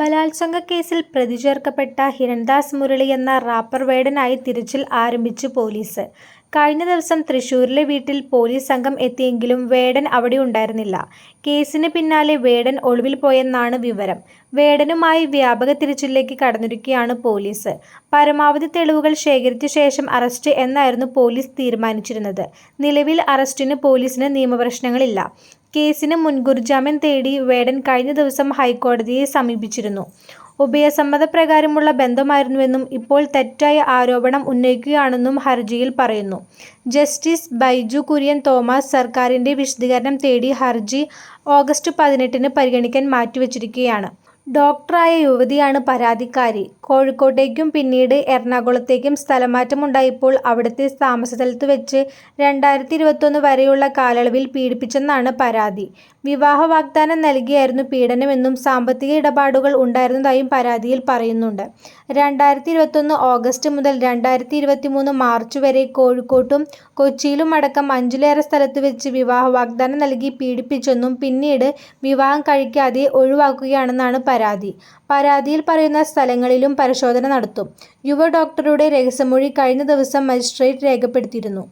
ബലാത്സംഗ കേസിൽ പ്രതി ചേർക്കപ്പെട്ട ഹിരൺദാസ് മുരളി എന്ന റാപ്പർ വേടനായി തിരച്ചിൽ ആരംഭിച്ചു പോലീസ്. കഴിഞ്ഞ ദിവസം തൃശൂരിലെ വീട്ടിൽ പോലീസ് സംഘം എത്തിയെങ്കിലും വേടൻ അവിടെ ഉണ്ടായിരുന്നില്ല. കേസിന് പിന്നാലെ വേടൻ ഒളിവിൽ പോയെന്നാണ് വിവരം. വേടനുമായി വ്യാപക തിരച്ചിലേക്ക് കടന്നിരിക്കുകയാണ് പോലീസ്. പരമാവധി തെളിവുകൾ ശേഖരിച്ച ശേഷം അറസ്റ്റ് എന്നായിരുന്നു പോലീസ് തീരുമാനിച്ചിരുന്നത്. നിലവിൽ അറസ്റ്റിന് പോലീസിന് നിയമപ്രശ്നങ്ങളില്ല. കേസിന് മുൻകൂർ ജാമ്യം തേടി വേടൻ കഴിഞ്ഞ ദിവസം ഹൈക്കോടതിയെ സമീപിച്ചിരുന്നു. ഉഭയസമ്മതപ്രകാരമുള്ള ബന്ധമായിരുന്നുവെന്നും ഇപ്പോൾ തെറ്റായ ആരോപണം ഉന്നയിക്കുകയാണെന്നും ഹർജിയിൽ പറയുന്നു. ജസ്റ്റിസ് ബൈജു കുര്യൻ തോമസ് സർക്കാരിന്റെ വിശദീകരണം തേടി ഹർജി ഓഗസ്റ്റ് പതിനെട്ടിന് പരിഗണിക്കാൻ മാറ്റിവെച്ചിരിക്കുകയാണ് ഡോക്ടറായ യുവതിയാണ് പരാതിക്കാരി. കോഴിക്കോട്ടേക്കും പിന്നീട് എറണാകുളത്തേക്കും സ്ഥലമാറ്റമുണ്ടായപ്പോൾ അവിടുത്തെ താമസസ്ഥലത്തു വെച്ച് രണ്ടായിരത്തി ഇരുപത്തൊന്ന് വരെയുള്ള കാലയളവിൽ പീഡിപ്പിച്ചെന്നാണ് പരാതി. വിവാഹ വാഗ്ദാനം നൽകിയായിരുന്നു പീഡനമെന്നും സാമ്പത്തിക ഇടപാടുകൾ ഉണ്ടായിരുന്നതായും പരാതിയിൽ പറയുന്നുണ്ട്. രണ്ടായിരത്തി ഇരുപത്തൊന്ന് ഓഗസ്റ്റ് മുതൽ രണ്ടായിരത്തി ഇരുപത്തിമൂന്ന് മാർച്ച് വരെ കോഴിക്കോട്ടും കൊച്ചിയിലും അടക്കം അഞ്ചിലേറെ സ്ഥലത്ത് വെച്ച് വിവാഹ വാഗ്ദാനം നൽകി പീഡിപ്പിച്ചെന്നും പിന്നീട് വിവാഹം കഴിക്കാതെ ഒഴിവാക്കുകയാണെന്നാണ് പരാതി. പരാതിയിൽ പറയുന്ന സ്ഥലങ്ങളിലും പരിശോധന നടത്തും. യുവ ഡോക്ടറുടെ രഹസ്യമൊഴി കഴിഞ്ഞ ദിവസം മജിസ്ട്രേറ്റ് രേഖപ്പെടുത്തിയിരുന്നു.